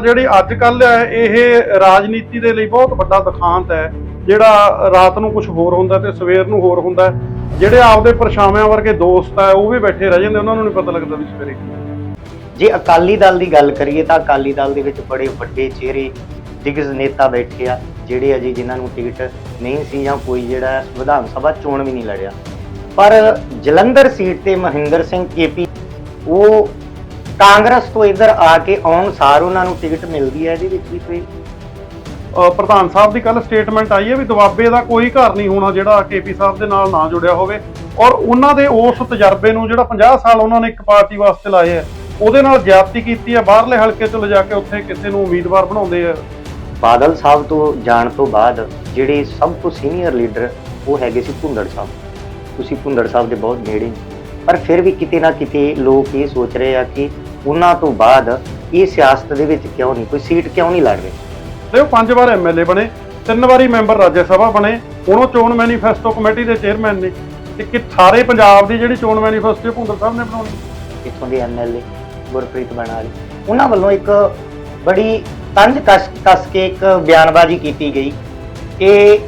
ਜਿਹੜੀ ਅੱਜ ਕੱਲ ਇਹ ਰਾਜਨੀਤੀ ਦੇ ਲਈ ਬਹੁਤ ਵੱਡਾ ਦੁਖਾਂਤ ਹੈ। ਜਿਹੜਾ ਰਾਤ ਨੂੰ ਕੁਝ ਹੋਰ ਹੁੰਦਾ ਤੇ ਸਵੇਰ ਨੂੰ ਹੋਰ ਹੁੰਦਾ ਜਿਹੜੇ ਆਪਦੇ ਪਰਛਾਵਿਆਂ ਵਰਗੇ ਦੋਸਤ ਆ ਉਹ ਵੀ ਬੈਠੇ ਰਹਿ ਜਾਂਦੇ, ਉਹਨਾਂ ਨੂੰ ਨਹੀਂ ਪਤਾ ਲੱਗਦਾ ਵੀ ਸਵੇਰੇ ਜੇ ਅਕਾਲੀ ਦਲ ਦੀ ਗੱਲ ਕਰੀਏ ਤਾਂ ਅਕਾਲੀ ਦਲ ਦੇ ਵਿੱਚ ਬੜੇ ਵੱਡੇ ਚਿਹਰੇ, ਦਿਗਜ ਨੇਤਾ ਬੈਠੇ ਆ, ਜਿਹੜੇ ਅਜੇ ਜਿਨ੍ਹਾਂ ਨੂੰ ਟਿਕਟ ਨਹੀਂ ਸੀ ਜਾਂ ਕੋਈ ਜਿਹੜਾ ਵਿਧਾਨ ਸਭਾ ਚੋਣ ਵੀ ਨਹੀਂ ਲੜਿਆ। ਪਰ ਜਲੰਧਰ ਸੀਟ ਤੇ ਮਹਿੰਦਰ ਸਿੰਘ ਕੇਪੀ, ਉਹ ਕਾਂਗਰਸ ਤੋਂ ਇੱਧਰ ਆ ਕੇ ਆਉਣ ਸਾਰ ਉਹਨਾਂ ਨੂੰ ਟਿਕਟ ਮਿਲਦੀ ਹੈ ਇਹਦੇ ਵਿੱਚ ਵੀ ਕੋਈ? ਅਹ ਪ੍ਰਧਾਨ ਸਾਹਿਬ ਦੀ ਕੱਲ ਸਟੇਟਮੈਂਟ ਆਈ ਹੈ ਵੀ ਦੁਆਬੇ ਦਾ ਕੋਈ ਘਰ ਨਹੀਂ ਹੋਣਾ ਜਿਹੜਾ ਕੇਪੀ ਸਾਹਿਬ ਦੇ ਨਾਲ ਨਾ ਜੁੜਿਆ ਹੋਵੇ। ਔਰ ਉਹਨਾਂ ਦੇ ਉਸ ਤਜਰਬੇ ਨੂੰ ਜਿਹੜਾ 50 ਸਾਲ ਉਹਨਾਂ ਨੇ ਇੱਕ ਪਾਰਟੀ ਵਾਸਤੇ ਲਾਏ ਆ ਉਹਦੇ ਨਾਲ ਜ਼ਿਆਦਤੀ ਕੀਤੀ ਹੈ। ਬਾਹਰਲੇ ਹਲਕੇ ਤੋਂ ਲਿਜਾ ਕੇ ਉੱਥੇ ਕਿਸੇ ਨੂੰ ਉਮੀਦਵਾਰ ਬਣਾਉਂਦੇ ਆ। ਬਾਦਲ ਸਾਹਿਬ ਤੋਂ ਜਾਣ ਤੋਂ ਬਾਅਦ ਜਿਹੜੇ ਸਭ ਤੋਂ ਸੀਨੀਅਰ ਲੀਡਰ ਉਹ ਹੈਗੇ ਸੀ ਭੁੰਦੜ ਸਾਹਿਬ। ਤੁਸੀਂ ਭੁੰਦੜ ਸਾਹਿਬ ਦੇ ਬਹੁਤ ਨੇੜੇ। ਪਰ ਫਿਰ ਵੀ ਕਿਤੇ ਨਾ ਕਿਤੇ ਲੋਕ ਇਹ ਸੋਚ ਰਹੇ ਆ ਕਿ ਉਹਨਾਂ ਤੋਂ ਬਾਅਦ ਇਹ ਸਿਆਸਤ ਦੇ ਵਿੱਚ ਕਿਉਂ ਨਹੀਂ ਕੋਈ ਸੀਟ ਕਿਉਂ ਨਹੀਂ ਲੜ ਰਹੇ ਉਹ ਪੰਜ ਵਾਰ ਐਮਐਲਏ ਬਣੇ ਤਿੰਨ ਵਾਰੀ ਮੈਂਬਰ ਰਾਜ ਸਭਾ ਬਣੇ ਹੁਣ ਉਹ ਚੋਣ ਮੈਨੀਫੈਸਟੋ ਕਮੇਟੀ ਦੇ ਚੇਅਰਮੈਨ ਨੇ। ਤੇ ਕਿ ਸਾਰੇ ਪੰਜਾਬ ਦੀ ਜਿਹੜੀ ਚੋਣ ਮੈਨੀਫੈਸਟੋ ਭੁੰਦਰ ਸਾਹਿਬ ਨੇ ਬਣਾਉਣੀ। ਇੱਥੋਂ ਦੇ ਐਮਐਲਏ ਗੁਰਪ੍ਰੀਤ ਬਨਾਲੀ ਉਹਨਾਂ ਵੱਲੋਂ ਇੱਕ ਬੜੀ ਤੰਜ ਕਸ ਕਸ ਕੇ ਇੱਕ ਬਿਆਨਬਾਜ਼ੀ ਕੀਤੀ ਗਈ ਕਿ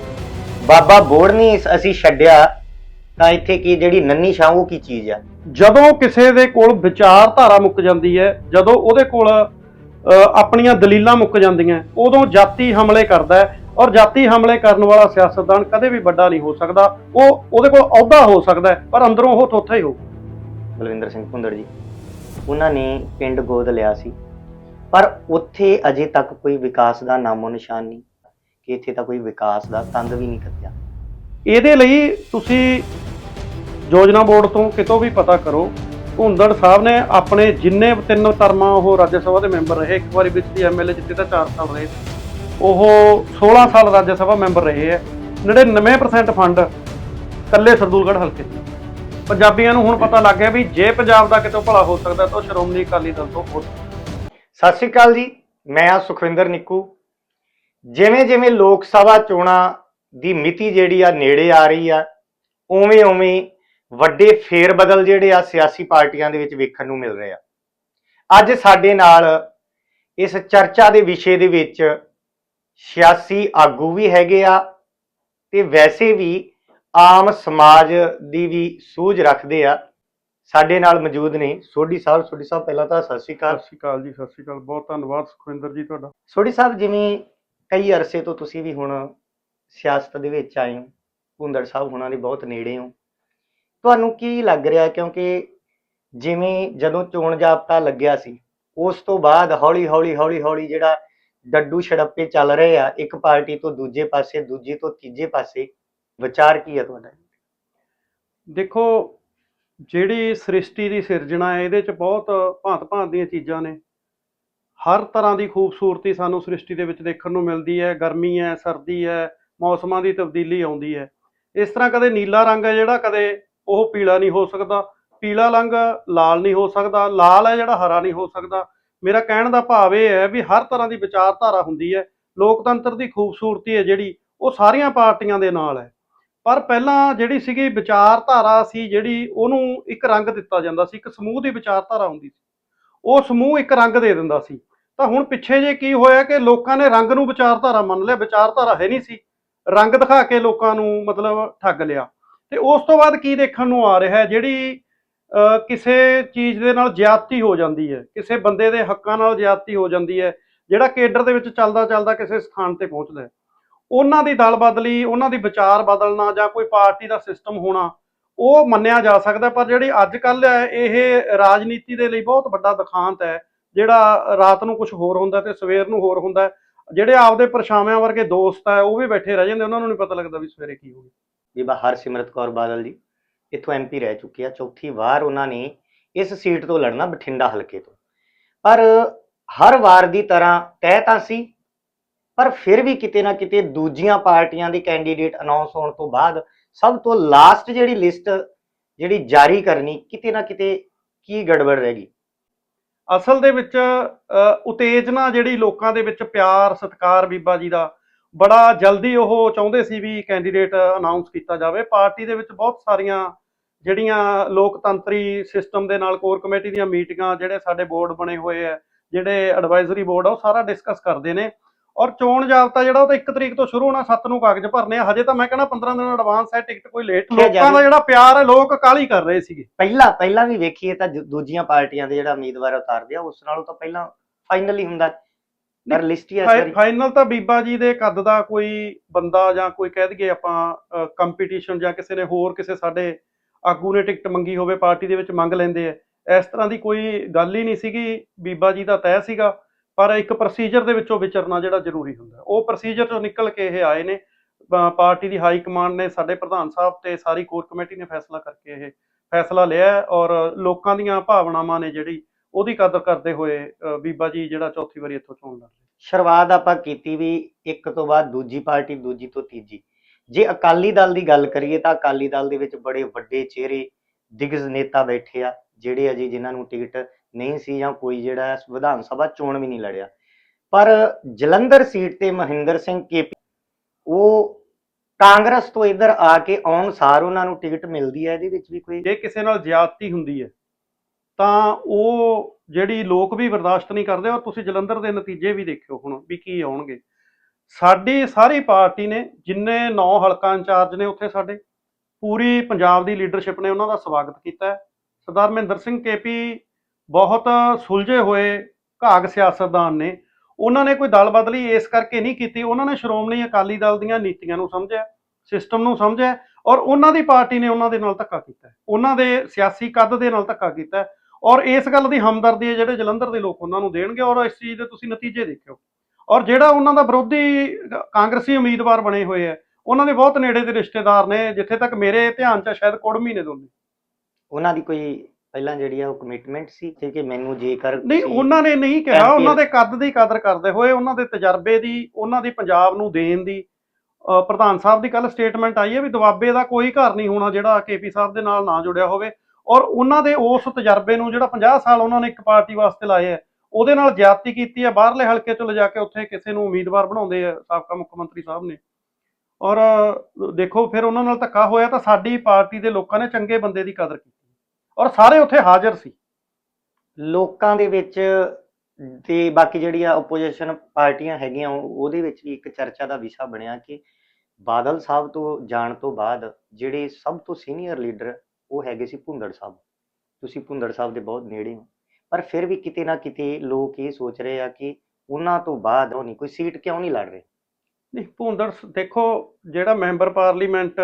ਬਾਬਾ ਬੋੜ ਨਹੀਂ ਅਸੀਂ ਛੱਡਿਆ ਤਾਂ ਇੱਥੇ ਕੀ ਜਿਹੜੀ ਨੰਨੀ ਛਾਂ ਉਹ ਕੀ ਚੀਜ਼ ਆ? ਜਦੋਂ ਕਿਸੇ ਦੇ ਕੋਲ ਵਿਚਾਰਧਾਰਾ ਮੁੱਕ ਜਾਂਦੀ ਹੈ ਜਦੋਂ ਉਹਦੇ ਕੋਲ ਆਪਣੀਆਂ ਦਲੀਲਾਂ ਮੁੱਕ ਜਾਂਦੀਆਂ ਉਦੋਂ ਜਾਤੀ ਹਮਲੇ ਕਰਦਾ ਹੈ ਔਰ ਜਾਤੀ ਹਮਲੇ ਕਰਨ ਵਾਲਾ ਸਿਆਸਤਦਾਨ ਕਦੇ ਵੀ ਵੱਡਾ ਨਹੀਂ ਹੋ ਸਕਦਾ। ਉਹ ਉਹਦੇ ਕੋਲ ਅਹੁਦਾ ਹੋ ਸਕਦਾ ਹੈ, ਪਰ ਅੰਦਰੋਂ ਉਹ ਥੋਥਾ ਹੀ ਹੋਊ ਬਲਵਿੰਦਰ ਸਿੰਘ ਭੁੰਦੜ ਜੀ ਉਹਨਾਂ ਨੇ ਪਿੰਡ ਗੋਦ ਲਿਆ ਸੀ ਪਰ ਉੱਥੇ ਅਜੇ ਤੱਕ ਕੋਈ ਵਿਕਾਸ ਦਾ ਨਾਮੋ ਨਿਸ਼ਾਨ ਨਹੀਂ ਕਿ ਇੱਥੇ ਤਾਂ ਕੋਈ ਵਿਕਾਸ ਦਾ ਤੰਦ ਵੀ ਨਹੀਂ ਕੱਤਿਆ ਇਹਦੇ ਲਈ ਤੁਸੀਂ ਯੋਜਨਾ ਬੋਰਡ ਤੋਂ ਕਿਤੋਂ ਵੀ ਪਤਾ ਕਰੋ, ਭੁੰਦੜ ਸਾਹਿਬ ਨੇ ਆਪਣੇ ਜਿੰਨੇ ਤਿੰਨ ਤਰਮਾਂ ਉਹ ਰਾਜ ਸਭਾ ਦੇ ਮੈਂਬਰ ਰਹੇ, ਇੱਕ ਵਾਰੀ ਵਿੱਚ ਦੀ ਐਮਐਲਏ ਜਿੱਤੇ ਤਾਂ 4 ਸਾਲ ਰਹੇ। ਉਹ 16 ਸਾਲ ਰਾਜ ਸਭਾ ਮੈਂਬਰ ਰਹੇ ਹੈ। 99% ਫੰਡ ਕੱਲੇ ਸਰਦੂਲਗੜ੍ਹ ਹਲਕੇ 'ਚ। ਪੰਜਾਬੀਆਂ ਨੂੰ ਹੁਣ ਪਤਾ ਲੱਗ ਗਿਆ ਵੀ ਜੇ ਪੰਜਾਬ ਦਾ ਕਿਤੋਂ ਭਲਾ ਹੋ ਸਕਦਾ, ਤਾਂ ਉਹ ਸ਼੍ਰੋਮਣੀ ਅਕਾਲੀ ਦਲ ਤੋਂ ਹੋ ਸਤਿ ਸ਼੍ਰੀ ਅਕਾਲ ਜੀ, ਮੈਂ ਆ ਸੁਖਵਿੰਦਰ ਨਿੱਕੂ। ਜਿਵੇਂ ਜਿਵੇਂ ਲੋਕ ਸਭਾ ਚੋਣਾਂ ਦੀ ਮਿਤੀ ਜਿਹੜੀ ਆ, ਨੇੜੇ ਆ ਰਹੀ ਆ ਉਵੇਂ ਉਵੇਂ ਵੱਡੇ ਫੇਰ ਬਦਲ ਜਿਹੜੇ ਆ ਸਿਆਸੀ ਪਾਰਟੀਆਂ ਦੇ ਵਿੱਚ ਵੇਖਣ ਨੂੰ ਮਿਲ ਰਹੇ ਆ। ਅੱਜ ਸਾਡੇ ਨਾਲ ਇਸ ਚਰਚਾ ਦੇ ਵਿਸ਼ੇ ਦੇ ਵਿੱਚ ਸਿਆਸੀ ਆਗੂ ਵੀ ਹੈਗੇ ਆ ਤੇ ਵੈਸੇ ਵੀ ਆਮ ਸਮਾਜ ਦੀ ਵੀ ਸੂਝ ਰੱਖਦੇ ਆ। ਸਾਡੇ ਨਾਲ ਮੌਜੂਦ ਨੇ ਸੋਢੀ ਸਾਹਿਬ। ਸੋਢੀ ਸਾਹਿਬ ਪਹਿਲਾਂ ਤਾਂ ਸਤਿ ਸ਼੍ਰੀ ਅਕਾਲ। ਸਤਿ ਸ਼੍ਰੀ ਅਕਾਲ ਜੀ ਸਤਿ ਸ਼੍ਰੀ ਅਕਾਲ। ਬਹੁਤ ਧੰਨਵਾਦ ਸੁਖਵਿੰਦਰ ਜੀ ਤੁਹਾਡਾ। ਸੋਢੀ ਸਾਹਿਬ ਜਿਵੇਂ ਕਈ ਅਰਸੇ ਤੋਂ ਤੁਸੀਂ ਵੀ ਹੁਣ ਸਿਆਸਤ ਦੇ ਵਿੱਚ ਆਏ ਹੋ ਭੁੰਦੜ ਸਾਹਿਬ ਹੁਣਾਂ ਦੇ ਬਹੁਤ ਨੇੜੇ ਹੋ। ਤੁਹਾਨੂੰ ਕੀ ਲੱਗ ਰਿਹਾ? ਕਿਉਂਕਿ ਜਿਵੇਂ ਜਦੋਂ ਚੋਣ ਜਾਬਤਾ ਲੱਗਿਆ ਸੀ, ਉਸ ਤੋਂ ਬਾਅਦ ਹੌਲੀ ਹੌਲੀ ਹੌਲੀ ਹੌਲੀ ਜਿਹੜਾ ਡੱਡੂ ਛੜੱਪੇ ਚੱਲ ਰਹੇ ਆ, ਇੱਕ ਪਾਰਟੀ ਤੋਂ ਦੂਜੇ ਪਾਸੇ, ਦੂਜੀ ਤੋਂ ਤੀਜੇ ਪਾਸੇ, ਵਿਚਾਰ ਕੀ ਹੈ ਤੁਹਾਡਾ? ਦੇਖੋ, ਜਿਹੜੀ ਸ੍ਰਿਸ਼ਟੀ ਦੀ ਸਿਰਜਣਾ ਹੈ, ਇਹਦੇ ਚ ਬਹੁਤ ਭਾਂਤ-ਭਾਂਤ ਦੀਆਂ ਚੀਜ਼ਾਂ ਨੇ। ਹਰ ਤਰ੍ਹਾਂ ਦੀ ਖੂਬਸੂਰਤੀ ਸਾਨੂੰ ਸ੍ਰਿਸ਼ਟੀ ਦੇ ਵਿੱਚ ਦੇਖਣ ਨੂੰ ਮਿਲਦੀ ਹੈ। ਗਰਮੀ ਹੈ, ਸਰਦੀ ਹੈ, ਮੌਸਮਾਂ ਦੀ ਤਬਦੀਲੀ ਆਉਂਦੀ ਹੈ। ਇਸ ਤਰ੍ਹਾਂ ਕਦੇ ਨੀਲਾ ਰੰਗ ਹੈ ਜਿਹੜਾ, ਕਦੇ ਉਹ ਪੀਲਾ ਨਹੀਂ ਹੋ ਸਕਦਾ, ਪੀਲਾ ਰੰਗ ਲਾਲ ਨਹੀਂ ਹੋ ਸਕਦਾ, ਲਾਲ ਹੈ ਜਿਹੜਾ ਹਰਾ ਨਹੀਂ ਹੋ ਸਕਦਾ। ਮੇਰਾ ਕਹਿਣ ਦਾ ਭਾਵ ਇਹ ਹੈ ਵੀ ਹਰ ਤਰ੍ਹਾਂ ਦੀ ਵਿਚਾਰਧਾਰਾ ਹੁੰਦੀ ਹੈ, ਲੋਕਤੰਤਰ ਦੀ ਖੂਬਸੂਰਤੀ ਹੈ ਜਿਹੜੀ, ਉਹ ਸਾਰੀਆਂ ਪਾਰਟੀਆਂ ਦੇ ਨਾਲ ਹੈ। ਪਰ ਪਹਿਲਾਂ ਜਿਹੜੀ ਸੀਗੀ ਵਿਚਾਰਧਾਰਾ ਸੀ ਜਿਹੜੀ, ਉਹਨੂੰ ਇੱਕ ਰੰਗ ਦਿੱਤਾ ਜਾਂਦਾ ਸੀ, ਇੱਕ ਸਮੂਹ ਦੀ ਵਿਚਾਰਧਾਰਾ ਹੁੰਦੀ ਸੀ। ਉਹ ਸਮੂਹ ਇੱਕ ਰੰਗ ਦੇ ਦਿੰਦਾ ਸੀ। ਤਾਂ ਹੁਣ ਪਿੱਛੇ ਜੇ ਕੀ ਹੋਇਆ ਕਿ ਲੋਕਾਂ ਨੇ ਰੰਗ ਨੂੰ ਵਿਚਾਰਧਾਰਾ ਮੰਨ ਲਿਆ, ਵਿਚਾਰਧਾਰਾ ਹੈ ਨਹੀਂ ਸੀ। ਰੰਗ ਦਿਖਾ ਕੇ ਲੋਕਾਂ ਨੂੰ ਮਤਲਬ ਠੱਗ ਲਿਆ। ਤੇ ਉਸ ਤੋਂ ਬਾਅਦ ਕੀ ਦੇਖਣ ਨੂੰ ਆ ਰਿਹਾ ਹੈ? ਜਿਹੜੀ ਕਿਸੇ ਚੀਜ਼ ਦੇ ਨਾਲ ਜ਼ਿਆਦਤੀ ਹੋ ਜਾਂਦੀ ਹੈ, ਕਿਸੇ ਬੰਦੇ ਦੇ ਹੱਕਾਂ ਨਾਲ ਜ਼ਿਆਦਤੀ ਹੋ ਜਾਂਦੀ ਹੈ, ਜਿਹੜਾ ਕੇਡਰ ਦੇ ਵਿੱਚ ਚੱਲਦਾ ਚੱਲਦਾ ਕਿਸੇ ਸਥਾਨ ਤੇ ਪਹੁੰਚਦਾ ਹੈ। ਉਹਨਾਂ ਦੀ ਦਲ ਬਦਲੀ, ਉਹਨਾਂ ਦੀ ਵਿਚਾਰ ਬਦਲਣਾ ਜਾਂ ਕੋਈ ਪਾਰਟੀ ਦਾ ਸਿਸਟਮ ਹੋਣਾ, ਉਹ ਮੰਨਿਆ ਜਾ ਸਕਦਾ ਪਰ ਜਿਹੜੀ ਅੱਜ ਕੱਲ ਹੈ, ਇਹ ਰਾਜਨੀਤੀ ਦੇ ਲਈ ਬਹੁਤ ਵੱਡਾ ਦੁਖਾਂਤ ਹੈ, ਜਿਹੜਾ ਰਾਤ ਨੂੰ ਕੁਝ ਹੋਰ ਹੁੰਦਾ ਤੇ ਸਵੇਰ ਨੂੰ ਹੋਰ ਹੁੰਦਾ ਜਿਹੜੇ ਆਪਦੇ ਪਰਛਾਵਿਆਂ ਵਰਗੇ ਦੋਸਤ ਹੈ, ਉਹ ਵੀ ਬੈਠੇ ਰਹਿ ਜਾਂਦੇ, ਉਹਨਾਂ ਨੂੰ ਨਹੀਂ ਪਤਾ ਲੱਗਦਾ ਵੀ ਸਵੇਰੇ ਕੀ ਹੋ ਹੋਵੇ ਬੀਬਾ ਹਰਸਿਮਰਤ ਕੌਰ ਬਾਦਲ ਜੀ, ਇੱਥੋਂ ਐਮਪੀ ਰਹਿ ਚੁੱਕੇ ਆ। ਚੌਥੀ ਵਾਰ ਉਹਨਾਂ ਨੇ ਇਸ ਸੀਟ ਤੋਂ ਲੜਨਾ ਬਠਿੰਡਾ ਹਲਕੇ ਤੋਂ। ਪਰ ਹਰ ਵਾਰ ਦੀ ਤਰ੍ਹਾਂ ਤੈਅ ਤਾਂ ਸੀ, ਪਰ ਫਿਰ ਵੀ ਕਿਤੇ ਨਾ ਕਿਤੇ ਦੂਜੀਆਂ ਪਾਰਟੀਆਂ ਦੇ ਕੈਂਡੀਡੇਟ ਅਨਾਉਂਸ ਹੋਣ ਤੋਂ ਬਾਅਦ ਸਭ ਤੋਂ ਲਾਸਟ ਜਿਹੜੀ ਲਿਸਟ ਜਿਹੜੀ ਜਾਰੀ ਕਰਨੀ, ਕਿਤੇ ਨਾ ਕਿਤੇ ਕੀ ਗੜਬੜ ਰਹਿ ਗਈ? ਅਸਲ ਦੇ ਵਿੱਚ ਉਤੇਜਨਾ ਜਿਹੜੀ ਲੋਕਾਂ ਦੇ ਵਿੱਚ ਪਿਆਰ, ਸਤਿਕਾਰ ਬੀਬਾ ਜੀ ਦਾ ਬੜਾ ਜਲਦੀ ਉਹ ਚਾਹੁੰਦੇ ਸੀ ਵੀ ਕੈਂਡੀਡੇਟ ਅਨਾਉਂਸ ਕੀਤਾ ਜਾਵੇ। ਪਾਰਟੀ ਦੇ ਵਿੱਚ ਬਹੁਤ ਸਾਰੀਆਂ ਜਿਹੜੀਆਂ ਲੋਕਤੰਤਰੀ ਸਿਸਟਮ ਦੇ ਨਾਲ ਕੋਰ ਕਮੇਟੀ ਦੀਆਂ ਮੀਟਿੰਗਾਂ ਜਿਹੜੇ ਸਾਡੇ ਬੋਰਡ ਬਣੇ ਹੋਏ ਆ ਜਿਹੜੇ ਐਡਵਾਈਜ਼ਰੀ ਬੋਰਡ ਆ ਉਹ ਸਾਰਾ ਡਿਸਕਸ ਕਰਦੇ ਨੇ। ਔਰ ਚੋਣ ਜਾਬਤਾ ਜਿਹੜਾ ਉਹ ਤਾਂ 1 ਤਰੀਕ ਤੋਂ ਸ਼ੁਰੂ ਹੋਣਾ 7 ਨੂੰ ਕਾਗਜ਼ ਭਰਨੇ ਆ। ਹਜੇ ਤਾਂ ਮੈਂ ਕਹਿੰਦਾ 15 ਦਿਨ ਐਡਵਾਂਸ ਹੈ ਟਿਕਟ ਕੋਈ ਲੇਟ ਲੋਕਾਂ। ਦਾ ਜਿਹੜਾ ਪਿਆਰ ਹੈ ਲੋਕ ਕਾਲੀ ਕਰ ਰਹੇ ਸੀਗੇ। ਪਹਿਲਾਂ ਪਹਿਲਾਂ ਵੀ ਵੇਖੀਏ ਤਾਂ ਦੂਜੀਆਂ ਪਾਰਟੀਆਂ ਦੇ ਜਿਹੜਾ ਉਮੀਦਵਾਰ ਉਤਾਰਦੇ ਆ ਉਸ ਨਾਲੋਂ ਤਾਂ ਪਹਿਲਾਂ ਫਾਈਨਲ ਹੁੰਦਾ। ਪਰ ਲਿਸਟ ਹੀ ਇਸ ਵਾਰੀ ਫਾਈਨਲ ਤਾਂ ਬੀਬਾ ਜੀ ਦੇ ਕੱਦ ਦਾ ਕੋਈ ਬੰਦਾ ਜਾਂ ਕੋਈ ਕਹਿ ਦਈਏ ਆਪਾਂ ਕੰਪੀਟੀਸ਼ਨ ਜਾਂ ਕਿਸੇ ਨੇ ਹੋਰ ਕਿਸੇ ਸਾਡੇ ਆਗੂ ਨੇ ਟਿਕਟ ਮੰਗੀ ਹੋਵੇ ਪਾਰਟੀ ਦੇ ਵਿੱਚ ਮੰਗ ਲੈਂਦੇ ਆ। ਇਸ ਤਰ੍ਹਾਂ ਦੀ ਕੋਈ ਗੱਲ ਹੀ ਨਹੀਂ ਸੀਗੀ। ਬੀਬਾ ਜੀ ਦਾ ਤੈਅ ਸੀਗਾ। ਪਰ ਇੱਕ ਪ੍ਰੋਸੀਜਰ ਦੇ ਵਿੱਚੋਂ ਵਿਚਰਨਾ ਜਿਹੜਾ ਜ਼ਰੂਰੀ ਹੁੰਦਾ। ਉਹ ਪ੍ਰੋਸੀਜਰ ਚੋਂ ਨਿਕਲ ਕੇ ਇਹ ਆਏ ਨੇ। ਪਾਰਟੀ ਦੀ ਹਾਈ ਕਮਾਂਡ ਨੇ ਸਾਡੇ ਪ੍ਰਧਾਨ ਸਾਹਿਬ ਤੇ ਸਾਰੀ ਕੋਰ ਕਮੇਟੀ ਨੇ ਫੈਸਲਾ ਕਰਕੇ ਇਹ ਫੈਸਲਾ ਲਿਆ ਔਰ ਲੋਕਾਂ ਦੀਆਂ ਭਾਵਨਾਵਾਂ ਨੇ ਜਿਹੜੀ ਉਹਦੀ ਕਦਰ ਕਰਦੇ ਹੋਏ ਬੀਬਾ ਜੀ ਜਿਹੜਾ ਚੌਥੀ ਵਾਰੀ ਇੱਥੋਂ ਚੋਣ ਲੜ ਰਹੇ। ਸ਼ੁਰੂਆਤ ਆਪਾਂ ਕੀਤੀ ਵੀ ਇੱਕ ਤੋਂ ਬਾਅਦ ਦੂਜੀ ਪਾਰਟੀ ਦੂਜੀ ਤੋਂ ਤੀਜੀ। ਜੇ ਅਕਾਲੀ ਦਲ ਦੀ ਗੱਲ ਕਰੀਏ ਤਾਂ ਅਕਾਲੀ ਦਲ ਦੇ ਵਿੱਚ ਬੜੇ ਵੱਡੇ ਚਿਹਰੇ ਦਿਗਜ ਨੇਤਾ ਬੈਠੇ ਆ ਜਿਹੜੇ ਅਜੇ ਜਿਨ੍ਹਾਂ ਨੂੰ ਟਿਕਟ ਨਹੀਂ ਸੀ ਜਾਂ ਕੋਈ ਜਿਹੜਾ ਵਿਧਾਨ ਸਭਾ ਚੋਣ ਵੀ ਨਹੀਂ ਲੜਿਆ। ਪਰ ਜਲੰਧਰ ਸੀਟ ਤੇ ਮਹਿੰਦਰ ਸਿੰਘ ਕੇਪੀ ਉਹ ਕਾਂਗਰਸ ਤੋਂ ਇੱਧਰ ਆ ਕੇ ਆਉਣ ਸਾਰ ਉਹਨਾਂ ਨੂੰ ਟਿਕਟ ਮਿਲਦੀ ਹੈ ਇਹਦੇ ਵਿੱਚ ਵੀ ਕੋਈ ਜੇ ਕਿਸੇ ਨਾਲ ਜ਼ਿਆਦਤੀ ਹੁੰਦੀ ਹੈ ਤਾਂ ਉਹ ਜਿਹੜੀ ਲੋਕ ਵੀ ਬਰਦਾਸ਼ਤ ਨਹੀਂ ਕਰਦੇ ਔਰ ਤੁਸੀਂ ਜਲੰਧਰ ਦੇ ਨਤੀਜੇ ਵੀ ਦੇਖਿਓ ਹੁਣ ਵੀ ਕੀ ਆਉਣਗੇ। ਸਾਡੀ ਸਾਰੀ ਪਾਰਟੀ ਨੇ ਜਿੰਨੇ ਨੌ ਹਲਕਾ ਇੰਚਾਰਜ ਨੇ ਉੱਥੇ ਸਾਡੇ, ਪੂਰੀ ਪੰਜਾਬ ਦੀ ਲੀਡਰਸ਼ਿਪ ਨੇ ਉਹਨਾਂ ਦਾ ਸਵਾਗਤ ਕੀਤਾ ਸਰਦਾਰ ਮਹਿੰਦਰ ਸਿੰਘ ਕੇਪੀ ਬਹੁਤ ਸੁਲਝੇ ਹੋਏ ਘਾਗ ਸਿਆਸਤਦਾਨ ਨੇ। ਉਹਨਾਂ ਨੇ ਕੋਈ ਦਲ ਬਦਲੀ ਇਸ ਕਰਕੇ ਨਹੀਂ ਕੀਤੀ, ਉਹਨਾਂ ਨੇ ਸ਼੍ਰੋਮਣੀ ਅਕਾਲੀ ਦਲ ਦੀਆਂ ਨੀਤੀਆਂ ਨੂੰ ਸਮਝਿਆ, ਸਿਸਟਮ ਨੂੰ ਸਮਝਿਆ ਔਰ ਉਹਨਾਂ ਦੀ ਪਾਰਟੀ ਨੇ ਉਹਨਾਂ ਦੇ ਨਾਲ ਧੱਕਾ ਕੀਤਾ ਉਹਨਾਂ ਦੇ ਸਿਆਸੀ ਕੱਦ ਦੇ ਨਾਲ ਧੱਕਾ ਕੀਤਾ ਔਰ ਇਸ ਗੱਲ ਦੀ ਹਮਦਰਦੀ ਹੈ ਜਿਹੜੇ ਜਲੰਧਰ ਦੇ ਲੋਕ ਉਹਨਾਂ ਨੂੰ ਦੇਣਗੇ ਔਰ ਇਸ ਚੀਜ਼ ਦੇ ਤੁਸੀਂ ਨਤੀਜੇ ਦੇਖਿਓ। ਔਰ ਜਿਹੜਾ ਉਹਨਾਂ ਦਾ ਵਿਰੋਧੀ ਕਾਂਗਰਸੀ ਉਮੀਦਵਾਰ ਬਣੇ ਹੋਏ ਆ ਉਹਨਾਂ ਦੇ ਬਹੁਤ ਨੇੜੇ ਦੇ ਰਿਸ਼ਤੇਦਾਰ ਨੇ ਜਿੱਥੇ ਤੱਕ ਮੇਰੇ ਧਿਆਨ 'ਚ ਸ਼ਾਇਦ ਕੁੜਮੀ ਨੇ ਦੋਨੇ। ਉਹਨਾਂ ਦੀ ਕੋਈ ਪਹਿਲਾਂ ਜਿਹੜੀ ਆ ਉਹ ਕਮਿਟਮੈਂਟ ਸੀ? ਕਿ ਮੈਨੂੰ ਜੇਕਰ ਨਹੀਂ ਉਹਨਾਂ ਨੇ ਨਹੀਂ ਕਿਹਾ। ਉਹਨਾਂ ਦੇ ਕੱਦ ਦੀ ਕਦਰ ਕਰਦੇ ਹੋਏ ਉਹਨਾਂ ਦੇ ਤਜਰਬੇ ਦੀ ਉਹਨਾਂ ਦੀ ਪੰਜਾਬ ਨੂੰ ਦੇਣ ਦੀ ਪ੍ਰਧਾਨ ਸਾਹਿਬ ਦੀ ਕੱਲ ਸਟੇਟਮੈਂਟ ਆਈ ਹੈ ਵੀ ਦੁਆਬੇ ਦਾ ਕੋਈ ਘਰ ਨਹੀਂ ਹੋਣਾ ਜਿਹੜਾ ਕੇਪੀ ਸਾਹਿਬ ਦੇ ਨਾਲ ਨਾ ਜੁੜਿਆ ਹੋਵੇ। ਔਰ ਉਹਨਾਂ ਦੇ ਉਸ ਤਜਰਬੇ ਨੂੰ ਜਿਹੜਾ 50 ਸਾਲ ਉਹਨਾਂ ਨੇ ਇੱਕ ਪਾਰਟੀ ਵਾਸਤੇ ਲਾਏ ਹੈ, ਉਹਦੇ ਨਾਲ ਜ਼ਿਆਦਤੀ ਕੀਤੀ ਹੈ, ਬਾਹਰਲੇ ਹਲਕੇ ਤੋਂ ਲਿਜਾ ਕੇ ਉੱਥੇ ਕਿਸੇ ਨੂੰ ਉਮੀਦਵਾਰ ਬਣਾਉਂਦੇ ਆ ਸਾਬਕਾ ਮੁੱਖ ਮੰਤਰੀ ਸਾਹਿਬ ਨੇ। ਔਰ ਦੇਖੋ, ਫਿਰ ਉਹਨਾਂ ਨਾਲ ਧੱਕਾ ਹੋਇਆ ਤਾਂ ਸਾਡੀ ਪਾਰਟੀ ਦੇ ਲੋਕਾਂ ਨੇ ਚੰਗੇ ਬੰਦੇ ਦੀ ਕਦਰ ਕੀਤੀ। ਔਰ ਸਾਰੇ ਉੱਥੇ ਹਾਜ਼ਰ ਸੀ। ਲੋਕਾਂ ਦੇ ਵਿੱਚ ਤੇ ਬਾਕੀ ਜਿਹੜੀਆਂ ਆਪੋਜੀਸ਼ਨ ਪਾਰਟੀਆਂ ਹੈਗੀਆਂ, ਉਹਦੇ ਵਿੱਚ ਵੀ ਇੱਕ ਚਰਚਾ ਦਾ ਵਿਸ਼ਾ ਬਣਿਆ ਕਿ ਬਾਦਲ ਸਾਹਿਬ ਤੋਂ ਜਾਣ ਤੋਂ ਬਾਅਦ ਜਿਹੜੇ ਸਭ ਤੋਂ ਸੀਨੀਅਰ ਲੀਡਰ ਉਹ ਹੈਗੇ ਸੀ ਭੁੰਦੜ ਸਾਹਿਬ। ਤੁਸੀਂ ਭੁੰਦੜ ਸਾਹਿਬ ਦੇ ਬਹੁਤ ਨੇੜੇ ਹੋ। ਪਰ ਫਿਰ ਵੀ ਕਿਤੇ ਨਾ ਕਿਤੇ ਲੋਕ ਇਹ ਸੋਚ ਰਹੇ ਆ ਕਿ ਉਹਨਾਂ ਤੋਂ ਬਾਅਦ ਉਹ ਨਹੀਂ, ਕੋਈ ਸੀਟ ਕਿਉਂ ਨਹੀਂ ਲੜ ਰਹੇ? ਨਹੀਂ, ਭੂੰਦੜ ਦੇਖੋ, ਜਿਹੜਾ ਮੈਂਬਰ ਪਾਰਲੀਮੈਂਟ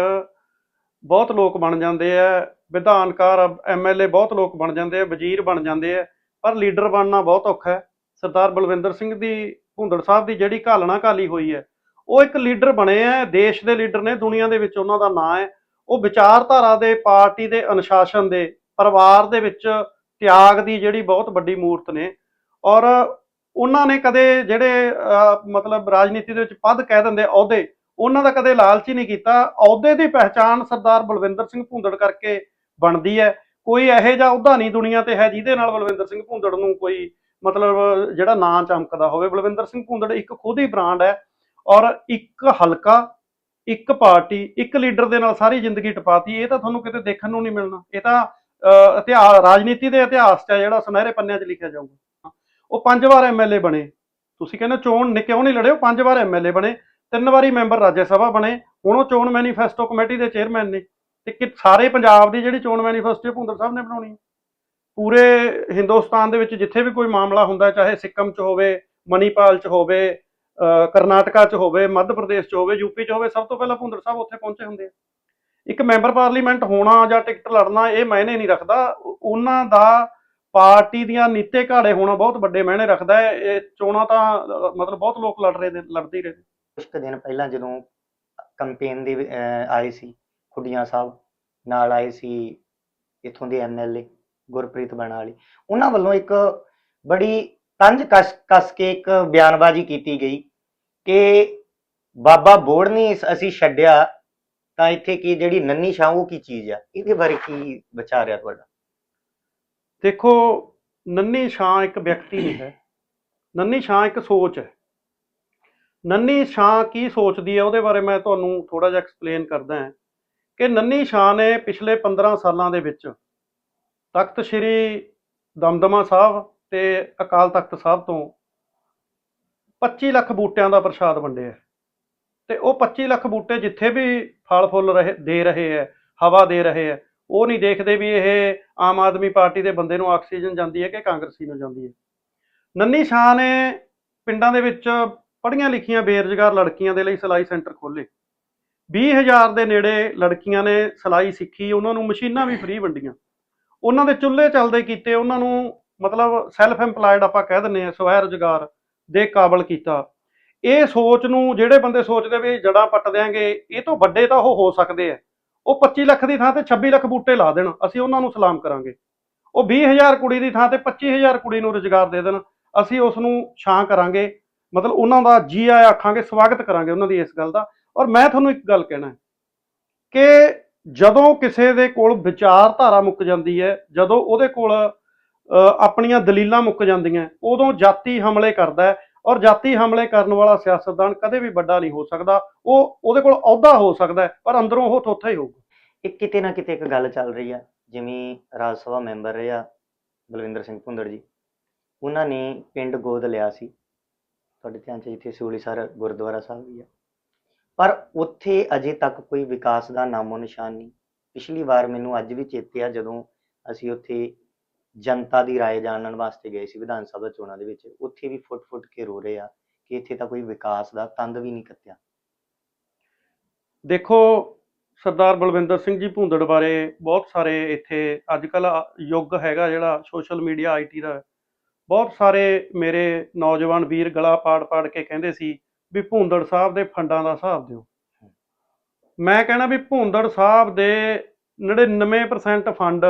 ਬਹੁਤ ਲੋਕ ਬਣ ਜਾਂਦੇ ਆ, ਵਿਧਾਨਕਾਰ ਐਮਐਲਏ ਬਹੁਤ ਲੋਕ ਬਣ ਜਾਂਦੇ ਆ, ਵਜ਼ੀਰ ਬਣ ਜਾਂਦੇ ਆ, ਪਰ ਲੀਡਰ ਬਣਨਾ ਬਹੁਤ ਔਖਾ ਹੈ। ਸਰਦਾਰ ਬਲਵਿੰਦਰ ਸਿੰਘ ਦੀ, ਭੂੰਦੜ ਸਾਹਿਬ ਦੀ ਜਿਹੜੀ ਘਾਲਣਾ ਘਾਲੀ ਹੋਈ ਹੈ, ਉਹ ਇੱਕ ਲੀਡਰ ਬਣੇ ਆ ਦੇਸ਼ ਦੇ ਲੀਡਰ ਨੇ, ਦੁਨੀਆ ਦੇ ਵਿੱਚ ਉਹਨਾਂ ਦਾ ਨਾਂ ਹੈ। ਉਹ ਵਿਚਾਰਧਾਰਾ ਦੇ, ਪਾਰਟੀ ਦੇ, ਅਨੁਸ਼ਾਸਨ ਦੇ, ਪਰਿਵਾਰ ਦੇ ਵਿੱਚ ਤਿਆਗ ਦੀ ਜਿਹੜੀ ਬਹੁਤ ਵੱਡੀ ਮੂਰਤ ਨੇ। ਔਰ ਉਹਨਾਂ ਨੇ ਕਦੇ ਜਿਹੜੇ ਮਤਲਬ ਰਾਜਨੀਤੀ ਦੇ ਵਿੱਚ ਪਦ ਕਹਿ ਦਿੰਦੇ ਅਹੁਦੇ, ਉਹਨਾਂ ਦਾ ਕਦੇ ਲਾਲਚ ਹੀ ਨਹੀਂ ਕੀਤਾ। ਅਹੁਦੇ ਦੀ ਪਹਿਚਾਣ ਸਰਦਾਰ ਬਲਵਿੰਦਰ ਸਿੰਘ ਭੁੰਦੜ ਕਰਕੇ ਬਣਦੀ ਹੈ। ਕੋਈ ਇਹੋ ਜਿਹਾ ਅਹੁਦਾ ਨਹੀਂ ਦੁਨੀਆ ਤੇ ਹੈ ਜਿਹਦੇ ਨਾਲ ਬਲਵਿੰਦਰ ਸਿੰਘ ਭੁੰਦੜ ਨੂੰ ਕੋਈ, ਮਤਲਬ ਜਿਹੜਾ ਨਾਂ ਚਮਕਦਾ ਹੋਵੇ। ਬਲਵਿੰਦਰ ਸਿੰਘ ਭੁੰਦੜ ਇੱਕ ਖੁਦ ਹੀ ਬ੍ਰਾਂਡ ਹੈ ਔਰ ਇੱਕ ਹਲਕਾ ਇੱਕ ਪਾਰਟੀ, ਇੱਕ ਲੀਡਰ ਦੇ ਨਾਲ ਸਾਰੀ ਜ਼ਿੰਦਗੀ ਟਪਾਤੀ, ਇਹ ਤਾਂ ਤੁਹਾਨੂੰ ਕਿਤੇ ਦੇਖਣ ਨੂੰ ਨਹੀਂ ਮਿਲਣਾ। ਇਹ ਤਾਂ ਇਤਿਹਾਸ, ਰਾਜਨੀਤੀ ਦੇ ਇਤਿਹਾਸ 'ਚ ਹੈ ਜਿਹੜਾ ਸੁਨਹਿਰੇ ਪੰਨਿਆਂ 'ਚ ਲਿਖਿਆ ਜਾਊਗਾ। ਉਹ ਪੰਜ ਵਾਰ ਐਮਐਲਏ ਬਣੇ। ਤੁਸੀਂ ਕਹਿੰਦੇ ਚੋਣ ਨੇ ਨਹੀਂ ਲੜਿਓ ਪੰਜ ਵਾਰ ਐਮਐਲਏ ਬਣੇ। ਤਿੰਨ ਵਾਰੀ ਮੈਂਬਰ ਰਾਜ ਸਭਾ ਬਣੇ। ਹੁਣ ਉਹ ਚੋਣ ਮੈਨੀਫੈਸਟੋ ਕਮੇਟੀ ਦੇ ਚੇਅਰਮੈਨ ਨੇ। ਤੇ ਕਿ ਸਾਰੇ ਪੰਜਾਬ ਦੀ ਜਿਹੜੀ ਚੋਣ ਮੈਨੀਫੈਸਟੋ ਭੁੰਦਰ ਸਾਹਿਬ ਨੇ ਬਣਾਉਣੀ ਹੈ। ਪੂਰੇ ਹਿੰਦੁਸਤਾਨ ਦੇ ਵਿੱਚ ਜਿੱਥੇ ਵੀ ਕੋਈ ਮਾਮਲਾ ਹੁੰਦਾ ਚਾਹੇ ਸਿੱਕਮ 'ਚ ਹੋਵੇ, ਮਨੀਪਾਲ 'ਚ ਹੋਵੇ ਕਰਨਾਟਕਾ 'ਚ ਹੋਵੇ, ਮੱਧ ਪ੍ਰਦੇਸ਼ 'ਚ ਹੋਵੇ ਯੂਪੀ 'ਚ ਹੋਵੇ, ਸਭ ਤੋਂ ਪਹਿਲਾਂ ਭੁੰਦਰ ਸਾਹਿਬ ਉੱਥੇ ਪਹੁੰਚੇ ਹੁੰਦੇ ਆ। ਇੱਕ ਮੈਂਬਰ ਪਾਰਲੀਮੈਂਟ ਹੋਣਾ ਜਾਂ ਟਿਕਟ ਲੜਨਾ, ਇਹ ਮਾਇਨੇ ਨਹੀਂ ਰੱਖਦਾ। ਉਹਨਾਂ ਦਾ ਪਾਰਟੀ ਦੀਆਂ ਨੀਤੇ ਘਾੜੇ ਹੋਣਾ ਬਹੁਤ ਵੱਡੇ ਮਾਇਨੇ ਰੱਖਦਾ ਹੈ। ਇਹ ਚੋਣਾਂ ਤਾਂ ਮਤਲਬ ਬਹੁਤ ਲੋਕ ਲੜ ਰਹੇ ਨੇ, ਲੜਦੇ ਹੀ ਰਹੇ ਕੁਝ ਕੁ ਦਿਨ ਪਹਿਲਾਂ ਜਦੋਂ ਕੰਪੇਨ ਦੇ ਆਏ ਸੀ, ਖੁੱਡੀਆਂ ਸਾਹਿਬ ਨਾਲ ਆਏ ਸੀ, ਇਥੋਂ ਦੇ ਐਮਐਲਏ ਗੁਰਪ੍ਰੀਤ ਬਣਾਲੀ ਉਹਨਾਂ ਵੱਲੋਂ ਇੱਕ ਬੜੀ ਤੰਜ ਕਸ ਕਸ ਕੇ ਇੱਕ ਬਿਆਨਬਾਜ਼ੀ ਕੀਤੀ ਗਈ। ਕਿ ਬਾਬਾ ਬੋੜ ਨਹੀਂ ਅਸੀਂ ਛੱਡਿਆ, ਤਾਂ ਇੱਥੇ ਕੀ ਜਿਹੜੀ ਨੰਨੀ ਸ਼ਾਹ ਉਹ ਕੀ ਚੀਜ਼ ਆ? ਇਹਦੇ ਬਾਰੇ ਕੀ ਵਿਚਾਰ ਆ ਤੁਹਾਡਾ? ਦੇਖੋ, ਨੰਨੀ ਛਾਂ ਇੱਕ ਵਿਅਕਤੀ ਨਹੀਂ ਹੈ। ਨੰਨੀ ਛਾਂ ਇੱਕ ਸੋਚ ਹੈ। ਨੰਨੀ ਛਾਂ ਕੀ ਸੋਚਦੀ ਹੈ, ਉਹਦੇ ਬਾਰੇ ਮੈਂ ਤੁਹਾਨੂੰ ਥੋੜਾ ਜਿਹਾ ਐਕਸਪਲੇਨ ਕਰਦਾ ਹਾਂ ਕਿ ਨੰਨੀ ਸ਼ਾਹ ਨੇ ਪਿਛਲੇ 15 ਸਾਲਾਂ ਦੇ ਵਿੱਚ ਤਖਤ ਸ੍ਰੀ ਦਮਦਮਾ ਸਾਹਿਬ ਤੇ ਅਕਾਲ ਤਖਤ ਸਾਹਿਬ ਤੋਂ 25 ਲੱਖ ਬੂਟਿਆਂ ਦਾ ਪ੍ਰਸ਼ਾਦ ਵੰਡਿਆ ਤੇ ਉਹ 25 ਲੱਖ ਬੂਟੇ ਜਿੱਥੇ ਵੀ ਫਲ ਫੁੱਲ ਰਹੇ, ਦੇ ਰਹੇ ਹੈ ਹਵਾ ਦੇ ਰਹੇ ਹੈ ਉਹ ਨਹੀਂ ਦੇਖਦੇ ਵੀ ਇਹ ਆਮ ਆਦਮੀ ਪਾਰਟੀ ਦੇ ਬੰਦੇ ਨੂੰ ਆਕਸੀਜਨ ਜਾਂਦੀ ਹੈ ਕਿ ਕਾਂਗਰਸੀ ਨੂੰ ਜਾਂਦੀ ਹੈ। ਨੰਨੀ ਸ਼ਾਹ ਨੇ ਪਿੰਡਾਂ ਦੇ ਵਿੱਚ ਪੜ੍ਹੀਆਂ ਲਿਖੀਆਂ ਬੇਰੁਜ਼ਗਾਰ ਲੜਕੀਆਂ ਦੇ ਲਈ ਸਿਲਾਈ ਸੈਂਟਰ ਖੋਲ੍ਹੇ। 20000 ਦੇ ਨੇੜੇ ਲੜਕੀਆਂ ਨੇ ਸਿਲਾਈ ਸਿੱਖੀ, ਉਹਨਾਂ ਨੂੰ ਮਸ਼ੀਨਾਂ ਵੀ ਫ੍ਰੀ ਵੰਡੀਆਂ। ਉਹਨਾਂ ਦੇ ਚੁੱਲ੍ਹੇ ਚੱਲਦੇ ਕੀਤੇ, ਉਹਨਾਂ ਨੂੰ ਮਤਲਬ ਸੈਲਫ EMPLOYED ਆਪਾਂ ਕਹਿ ਦਿੰਦੇ ਆ ਸਵੈ ਰੁਜ਼ਗਾਰ ਦੇ ਕਾਬਲ ਕੀਤਾ। ਇਹ ਸੋਚ ਨੂੰ ਜਿਹੜੇ ਬੰਦੇ ਸੋਚਦੇ ਵੀ ਜੜਾਂ ਪੱਟ ਦਿਆਂਗੇ, ਇਹ ਤੋਂ ਵੱਡੇ ਤਾਂ ਉਹ ਹੋ ਸਕਦੇ ਆ। ਉਹ 25 ਲੱਖ ਦੀ ਥਾਂ ਤੇ 26 ਲੱਖ ਬੂਟੇ ਲਾ ਦੇਣ, ਅਸੀਂ ਉਹਨਾਂ ਨੂੰ ਸਲਾਮ ਕਰਾਂਗੇ। ਉਹ 20000 ਕੁੜੀ ਦੀ ਥਾਂ ਤੇ 25000 ਕੁੜੀ ਨੂੰ ਰੁਜ਼ਗਾਰ ਦੇ ਦੇਣ, ਅਸੀਂ ਉਸ ਨੂੰ ਛਾਂ ਕਰਾਂਗੇ। ਮਤਲਬ ਉਹਨਾਂ ਦਾ ਜੀ ਆਇਆ ਆਖਾਂਗੇ, ਸਵਾਗਤ ਕਰਾਂਗੇ ਉਹਨਾਂ ਦੀ ਇਸ ਗੱਲ ਦਾ। ਔਰ ਮੈਂ ਤੁਹਾਨੂੰ ਇੱਕ ਗੱਲ ਕਹਿਣਾ ਹੈ ਕਿ ਜਦੋਂ ਕਿਸੇ ਦੇ ਕੋਲ ਵਿਚਾਰਧਾਰਾ ਮੁੱਕ ਜਾਂਦੀ ਹੈ, ਜਦੋਂ ਉਹਦੇ ਕੋਲ ਆਪਣੀਆਂ ਦਲੀਲਾਂ ਮੁੱਕ ਜਾਂਦੀਆਂ ਉਦੋਂ ਜਾਤੀ ਹਮਲੇ ਕਰਦਾ ਔਰ ਜਾਤੀ ਹਮਲੇ ਕਰਨ ਵਾਲਾ ਸਿਆਸਤਦਾਨ ਕਦੇ ਵੀ ਵੱਡਾ ਨਹੀਂ ਹੋ ਸਕਦਾ। ਉਹ ਉਹਦੇ ਕੋਲ ਅਹੁਦਾ ਹੋ ਸਕਦਾ ਪਰ ਅੰਦਰੋਂ ਉਹ ਥੋਥਾ ਹੀ ਹੋਊਗਾ। ਇਹ ਕਿਤੇ ਨਾ ਕਿਤੇ ਇੱਕ ਗੱਲ ਚੱਲ ਰਹੀ ਆ, ਜਿਵੇਂ ਰਾਜ ਸਭਾ ਮੈਂਬਰ ਰਿਹਾ ਬਲਵਿੰਦਰ ਸਿੰਘ ਭੁੰਦੜ ਜੀ, ਉਹਨਾਂ ਨੇ ਪਿੰਡ ਗੋਦ ਲਿਆ ਸੀ। ਤੁਹਾਡੇ ਧਿਆਨ ਚ ਜਿੱਥੇ ਸੂਲੀਸਰ ਗੁਰਦੁਆਰਾ ਸਾਹਿਬ ਵੀ ਆ। ਪਰ ਉੱਥੇ ਅਜੇ ਤੱਕ ਕੋਈ ਵਿਕਾਸ ਦਾ ਨਾਮੋ ਨਿਸ਼ਾਨ ਨਹੀਂ। ਪਿਛਲੀ ਵਾਰ ਮੈਨੂੰ ਅੱਜ ਵੀ ਚੇਤੇ ਆ ਜਦੋਂ ਅਸੀਂ ਉੱਥੇ ਜਨਤਾ ਦੀ ਰਾਏ ਜਾਣਨ ਵਾਸਤੇ ਗਏ ਸੀ ਵਿਧਾਨ ਸਭਾ ਚੋਣਾਂ ਦੇ ਵਿੱਚ, ਉੱਥੇ ਵੀ ਫੁੱਟ-ਫੁੱਟ ਕੇ ਰੋ ਰਹੇ ਆ ਕਿ ਇੱਥੇ ਤਾਂ ਕੋਈ ਵਿਕਾਸ ਦਾ ਤੰਦ ਵੀ ਨਹੀਂ ਕੱਤਿਆ। ਦੇਖੋ, ਸਰਦਾਰ ਬਲਵਿੰਦਰ ਸਿੰਘ ਜੀ ਭੁੰਦੜ ਬਾਰੇ ਬਹੁਤ ਸਾਰੇ ਇੱਥੇ ਅੱਜ ਕੱਲ ਯੁੱਗ ਹੈਗਾ ਜਿਹੜਾ ਸੋਸ਼ਲ ਮੀਡੀਆ ਆਈਟੀ ਦਾ। ਬਹੁਤ ਸਾਰੇ ਮੇਰੇ ਨੌਜਵਾਨ ਵੀਰ ਗਲਾ ਪਾੜ-ਪਾੜ ਕੇ ਕਹਿੰਦੇ ਸੀ ਵੀ ਭੁੰਦੜ ਸਾਹਿਬ ਦੇ ਫੰਡਾਂ ਦਾ ਹਿਸਾਬ ਦਿਓ। ਮੈਂ ਕਹਿਣਾ ਵੀ ਭੁੰਦੜ ਸਾਹਿਬ ਦੇ 99% fund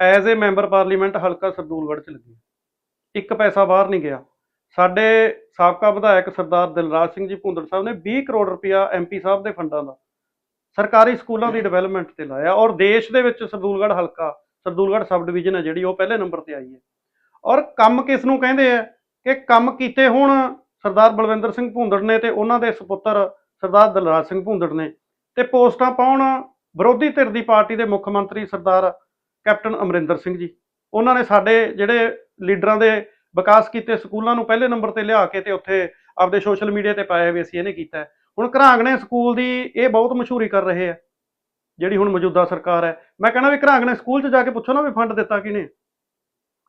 as a member parliament ਹਲਕਾ ਸਰਦੂਲਗੜ੍ਹ ਚ ਲੱਗੀ ਇੱਕ ਪੈਸਾ ਬਾਹਰ ਨਹੀਂ ਗਿਆ। ਸਾਡੇ ਸਾਬਕਾ ਵਿਧਾਇਕ ਸਰਦਾਰ ਦਿਲਰਾਜ ਸਿੰਘ ਜੀ ਭੁੰਦੜ ਸਾਹਿਬ ਨੇ 20 ਕਰੋੜ ਰੁਪਇਆ ਐਮਪੀ ਸਾਹਿਬ ਦੇ ਫੰਡਾਂ ਦਾ ਸਰਕਾਰੀ ਸਕੂਲਾਂ ਦੀ ਡਿਵੈਲਪਮੈਂਟ ਤੇ ਲਾਇਆ ਔਰ ਦੇਸ਼ ਦੇ ਵਿੱਚ ਸਰਦੂਲਗੜ੍ਹ ਹਲਕਾ, ਸਰਦੂਲਗੜ੍ਹ ਸਬ ਡਿਵੀਜ਼ਨ ਹੈ ਜਿਹੜੀ, ਉਹ ਪਹਿਲੇ ਨੰਬਰ ਤੇ ਆਈ ਹੈ। ਔਰ ਕੰਮ ਕਿਸ ਨੂੰ ਕਹਿੰਦੇ ਆ? ਕਿ ਕੰਮ ਕੀਤੇ ਹੁਣ ਸਰਦਾਰ ਬਲਵਿੰਦਰ ਸਿੰਘ ਭੁੰਦੜ ਨੇ ਤੇ ਉਹਨਾਂ ਦੇ ਸੁਪੁੱਤਰ ਸਰਦਾਰ ਦਿਲਰਾਜ ਸਿੰਘ ਭੁੰਦੜ ਨੇ ਤੇ ਪੋਸਟਾਂ ਪਾਉਣ ਵਿਰੋਧੀ ਧਿਰ ਦੀ ਪਾਰਟੀ ਦੇ ਮੁੱਖ ਮੰਤਰੀ ਸਰਦਾਰ ਕੈਪਟਨ ਅਮਰਿੰਦਰ ਸਿੰਘ ਜੀ। ਉਹਨਾਂ ਨੇ ਸਾਡੇ ਜਿਹੜੇ ਲੀਡਰਾਂ ਦੇ ਵਿਕਾਸ ਕੀਤੇ ਸਕੂਲਾਂ ਨੂੰ ਪਹਿਲੇ ਨੰਬਰ ਤੇ ਲਿਆ ਕੇ ਤੇ ਉੱਥੇ ਆਪਦੇ ਸੋਸ਼ਲ ਮੀਡੀਆ ਤੇ ਪਾਇਆ ਵੀ ਅਸੀਂ ਇਹਨੇ ਕੀਤਾ ਹੁਣ ਘਰਾਂਗਣੇ ਸਕੂਲ ਦੀ ਇਹ ਬਹੁਤ ਮਸ਼ਹੂਰੀ ਕਰ ਰਹੇ ਆ, ਜਿਹੜੀ ਹੁਣ ਮੌਜੂਦਾ ਸਰਕਾਰ ਹੈ। ਮੈਂ ਕਹਿੰਦਾ ਵੀ ਘਰਾਂਗਣੇ ਸਕੂਲ 'ਚ ਜਾ ਕੇ ਪੁੱਛੋ ਨਾ ਵੀ ਫੰਡ ਦਿੱਤਾ ਕਿਹਨੇ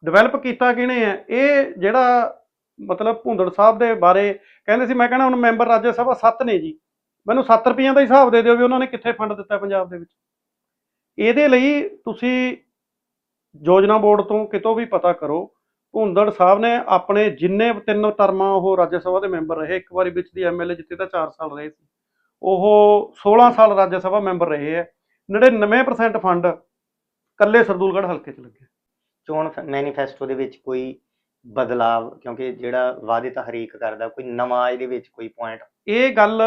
ਡਿਵੈਲਪ ਕੀਤਾ ਕਿਹਨੇ ਹੈ ਇਹ ਜਿਹੜਾ ਮਤਲਬ ਭੁੰਦੜ ਸਾਹਿਬ ਦੇ ਬਾਰੇ ਕਹਿੰਦੇ ਸੀ, ਮੈਂ ਕਹਿੰਦਾ ਹੁਣ ਮੈਂਬਰ ਰਾਜ ਸਭਾ 7 ਨੇ ਜੀ। ਮੈਨੂੰ 7 ਰੁਪਈਆਂ ਦਾ ਹਿਸਾਬ ਦੇ ਦਿਓ ਵੀ ਉਹਨਾਂ ਨੇ ਕਿੱਥੇ ਫੰਡ ਦਿੱਤਾ ਪੰਜਾਬ ਦੇ ਵਿੱਚ। ਇਹਦੇ ਲਈ ਤੁਸੀਂ ਯੋਜਨਾ ਬੋਰਡ ਤੋਂ ਕਿਤੋਂ ਵੀ ਪਤਾ ਕਰੋ ਭੁੰਦੜ ਸਾਹਿਬ ਨੇ ਆਪਣੇ ਜਿੰਨੇ ਤਿੰਨ ਟਰਮਾਂ ਉਹ ਰਾਜ ਸਭਾ ਦੇ ਮੈਂਬਰ ਰਹੇ ਇੱਕ ਵਾਰੀ ਵਿੱਚ ਦੀ ਐਮਐਲਏ ਜਿੱਤੇ ਤਾਂ 4 ਸਾਲ ਰਹੇ ਸੀ। ਉਹ 16 ਸਾਲ ਰਾਜ ਸਭਾ ਮੈਂਬਰ ਰਹੇ ਹੈ। 99% ਫੰਡ ਕੱਲੇ ਸਰਦੂਲਗੜ੍ਹ ਹਲਕੇ 'ਚ ਲੱਗੇ। ਚੋਣ ਮੈਨੀਫੈਸਟੋ ਦੇ ਵਿੱਚ ਕੋਈ ਬਦਲਾਵ ਕਿਉਂਕਿ ਜਿਹੜਾ ਵਾਅਦੇ ਤਾਂ ਹਰੇਕ ਕਰਦਾ ਕੋਈ ਨਵਾਂ ਇਹਦੇ ਵਿੱਚ ਕੋਈ ਪੁਆਇੰਟ ਇਹ ਗੱਲ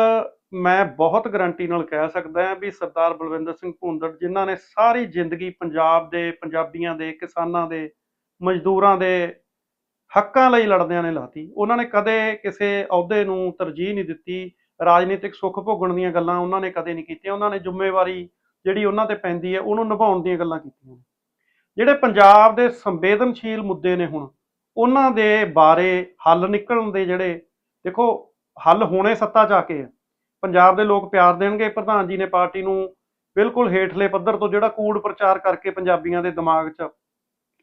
ਮੈਂ ਬਹੁਤ ਗਰੰਟੀ ਨਾਲ ਕਹਿ ਸਕਦਾ ਹਾਂ ਵੀ ਸਰਦਾਰ ਬਲਵਿੰਦਰ ਸਿੰਘ ਭੁੰਦੜ, ਜਿਨ੍ਹਾਂ ਨੇ ਸਾਰੀ ਜ਼ਿੰਦਗੀ ਪੰਜਾਬ ਦੇ, ਪੰਜਾਬੀਆਂ ਦੇ, ਕਿਸਾਨਾਂ ਦੇ, ਮਜ਼ਦੂਰਾਂ ਦੇ ਹੱਕਾਂ ਲਈ ਲੜਦਿਆਂ ਨੇ ਲਾਤੀ। ਉਹਨਾਂ ਨੇ ਕਦੇ ਕਿਸੇ ਅਹੁਦੇ ਨੂੰ ਤਰਜੀਹ ਨਹੀਂ ਦਿੱਤੀ। ਰਾਜਨੀਤਿਕ ਸੁੱਖ ਭੋਗਣ ਦੀਆਂ ਗੱਲਾਂ ਉਹਨਾਂ ਨੇ ਕਦੇ ਨਹੀਂ ਕੀਤੀਆਂ। ਉਹਨਾਂ ਨੇ ਜ਼ਿੰਮੇਵਾਰੀ ਜਿਹੜੀ ਉਹਨਾਂ ਤੇ ਪੈਂਦੀ ਹੈ, ਉਹਨੂੰ ਨਿਭਾਉਣ ਦੀਆਂ ਗੱਲਾਂ ਕੀਤੀਆਂ ਜਿਹੜੇ ਪੰਜਾਬ ਦੇ ਸੰਵੇਦਨਸ਼ੀਲ ਮੁੱਦੇ ਨੇ ਹੁਣ, ਉਹਨਾਂ ਦੇ ਬਾਰੇ ਹੱਲ ਨਿਕਲਣ ਦੇ ਜਿਹੜੇ, ਦੇਖੋ, ਹੱਲ ਹੋਣੇ ਸੱਤਾ ਚ ਆ ਕੇ ਆ। ਪੰਜਾਬ ਦੇ ਲੋਕ ਪਿਆਰ ਦੇਣਗੇ, ਪ੍ਰਧਾਨ ਜੀ ਨੇ ਪਾਰਟੀ ਨੂੰ ਬਿਲਕੁਲ ਹੇਠਲੇ ਪੱਧਰ ਤੋਂ ਜਿਹੜਾ ਕੂੜ ਪ੍ਰਚਾਰ ਕਰਕੇ ਪੰਜਾਬੀਆਂ ਦੇ ਦਿਮਾਗ 'ਚ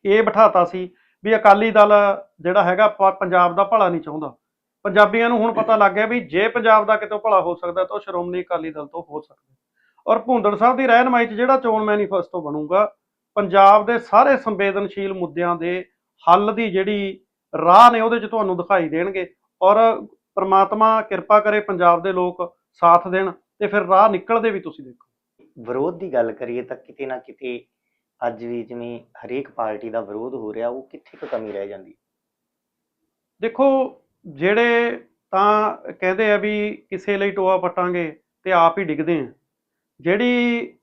ਇਹ ਬਿਠਾਤਾ ਸੀ ਵੀ ਅਕਾਲੀ ਦਲ ਜਿਹੜਾ ਹੈਗਾ ਪੰਜਾਬ ਦਾ ਭਲਾ ਨਹੀਂ ਚਾਹੁੰਦਾ। ਪੰਜਾਬੀਆਂ ਨੂੰ ਹੁਣ ਪਤਾ ਲੱਗ ਗਿਆ ਵੀ ਜੇ ਪੰਜਾਬ ਦਾ ਕਿਤੋਂ ਭਲਾ ਹੋ ਸਕਦਾ ਤਾਂ ਉਹ ਸ਼੍ਰੋਮਣੀ ਅਕਾਲੀ ਦਲ ਤੋਂ ਹੋ ਸਕਦਾ। ਔਰ ਭੁੰਦੜ ਸਾਹਿਬ ਦੀ ਰਹਿਨਮਾਈ 'ਚ ਜਿਹੜਾ ਚੋਣ ਮੈਨੀਫੈਸਟੋ ਬਣੂਗਾ, ਪੰਜਾਬ ਦੇ ਸਾਰੇ ਸੰਵੇਦਨਸ਼ੀਲ ਮੁੱਦਿਆਂ ਦੇ ਹੱਲ ਦੀ ਜਿਹੜੀ ਰਾਹ ਨੇ ਉਹਦੇ 'ਚ ਤੁਹਾਨੂੰ ਦਿਖਾਈ ਦੇਣਗੇ। ਔਰ ਪ੍ਰਮਾਤਮਾ ਕਿਰਪਾ ਕਰੇ ਪੰਜਾਬ ਦੇ ਲੋਕ ਸਾਥ ਦੇਣ ਤੇ ਫਿਰ ਰਾਹ ਨਿਕਲਦੇ ਵੀ ਤੁਸੀਂ ਦੇਖੋ। ਵਿਰੋਧ ਦੀ ਗੱਲ ਕਰੀਏ ਤਾਂ ਕਿਤੇ ਨਾ ਕਿਤੇ ਅੱਜ ਵੀ ਜਿਵੇਂ ਹਰੇਕ ਪਾਰਟੀ ਦਾ ਵਿਰੋਧ ਹੋ ਰਿਹਾ ਉਹ ਕਿੱਥੇ ਕੁ ਕਮੀ ਰਹਿ ਜਾਂਦੀ ਦੇਖੋ ਜਿਹੜੇ ਤਾਂ ਕਹਿੰਦੇ ਆ ਵੀ ਕਿਸੇ ਲਈ ਟੋਆ ਪਟਾਂਗੇ ਤੇ ਆਪ ਹੀ ਡਿੱਗਦੇ ਆ। ਜਿਹੜੀ